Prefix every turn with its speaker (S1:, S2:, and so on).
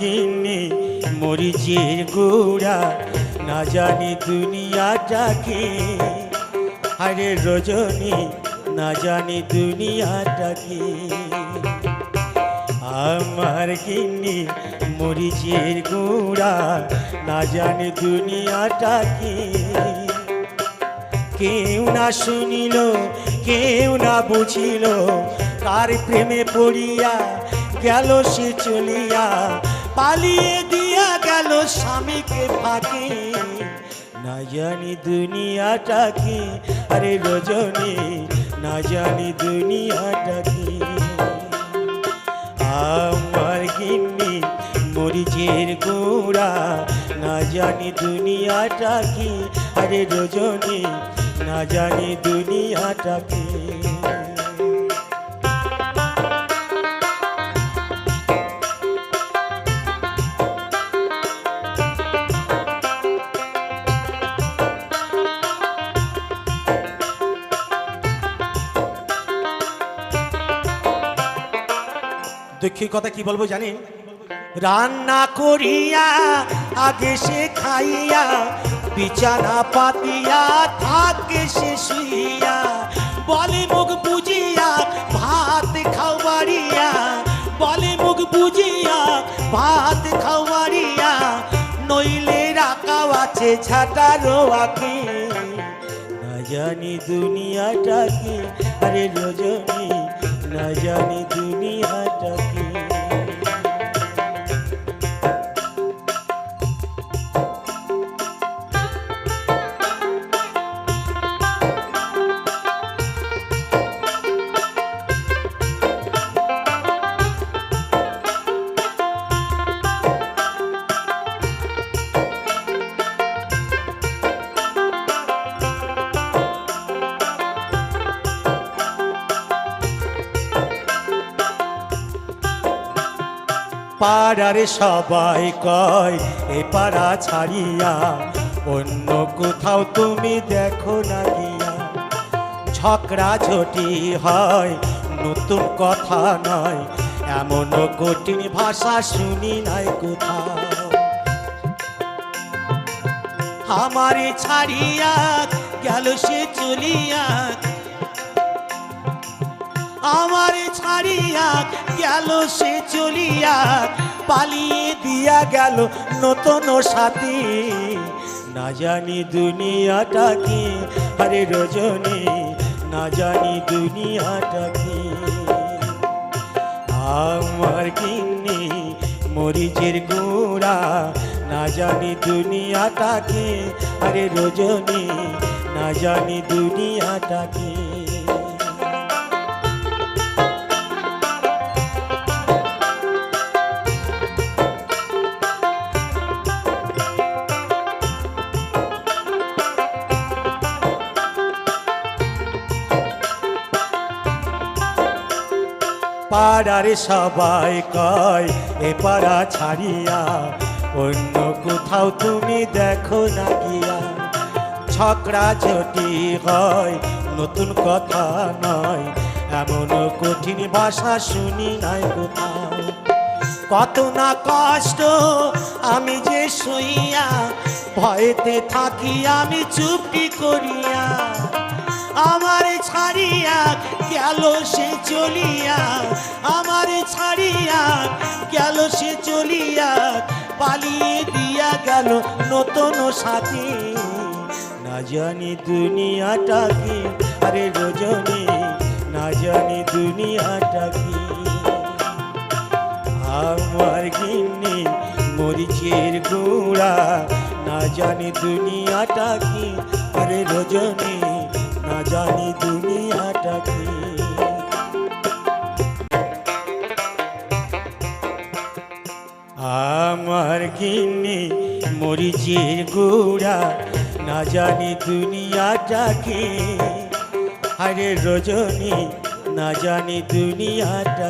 S1: গিন্নি, মরিচের গুড়া, না জানি দুনিয়াটাকে আরে রজনী, না জানি দুনিয়াটাকে। আমার গিন্নি, মরিচের গুড়া, না জানি দুনিয়াটাকে। কেউ না শুনিল, কেউ না বুঝিল, কার প্রেমে পড়িয়া গেল সে চলিয়া। পালিয়ে দিয়া গেল স্বামীকে ফাঁকে। না জানি দুনিয়াটা কি আরে রজনী না জানি দুনিয়াটা কি আমার গিন্নি, মরিচের গোড়া না জানি দুনিয়াটা কি আরে রজনী না জানি দুনিয়াটা কি দুঃখের কথা কি বলব জানেন? রান্না করিয়া, আগে সে খাইয়া, বিছানা পাতিয়া, থাকে সে শুইয়া, বলে মুখ বুঝিয়া ভাত খাও বাড়িয়া, বলে মুখ বুঝিয়া ভাত খাও বাড়িয়া, নইলে রাখাও আছে ছাটারো আঁকে না জানি দুনিয়াটা কি আরে রজনী, না জানি দুনিয়াটা কি পাড়ারে সবাই কয়, এ পাড়া ছাড়িয়া অন্য কোথাও তুমি দেখো না গিয়া। ঝগড়া ঝটি হয়, নতুন কথা নয়, এমন কঠিন ভাষা শুনি নাই কোথাও। আমারে ছাড়িয়া গেল সে চলিয়া আমার ছাড়িয়া গেল, সে চলিয়া পালিয়ে দিয়া গেল নতুন সাথী। না জানি দুনিয়াটা কি, আরে রজনী, না জানি দুনিয়াটা কি। আমার কিন্নি মরিচের গুড়া, না জানি দুনিয়াটা কি, আরে রজনী, না জানি দুনিয়াটা কি। পাড়ারে সবাই কয়, এ পাড়া ছাড়িয়া অন্য কোথাও তুমি দেখো না গিয়া। ছকরা ঝটি হয়, নতুন কথা নয়, এমন কঠিন ভাষা শুনি নাই কোথাও। কত না কষ্ট আমি যে শুইয়া, ভয়েতে থাকি আমি চুপটি করিয়া। আমার ছাড়িয়া গেল সে চলিয়া, আমার ছাড়িয়া গেল সে চলিয়া, পালিয়ে দিয়া গেল নতুন সাথী। না জানি দুনিয়াটা কি আরে রজনী, না জানি দুনিয়াটা কি আমার গিন্নি মরিচের গুড়া, না জানি দুনিয়াটা কি আরে রজনী। জানি দুনিয়াটা কি। আমার গিন্নি মরিচের গুড়া, না জানি দুনিয়াটা কি। আরে রজনী, না জানি দুনিয়াটা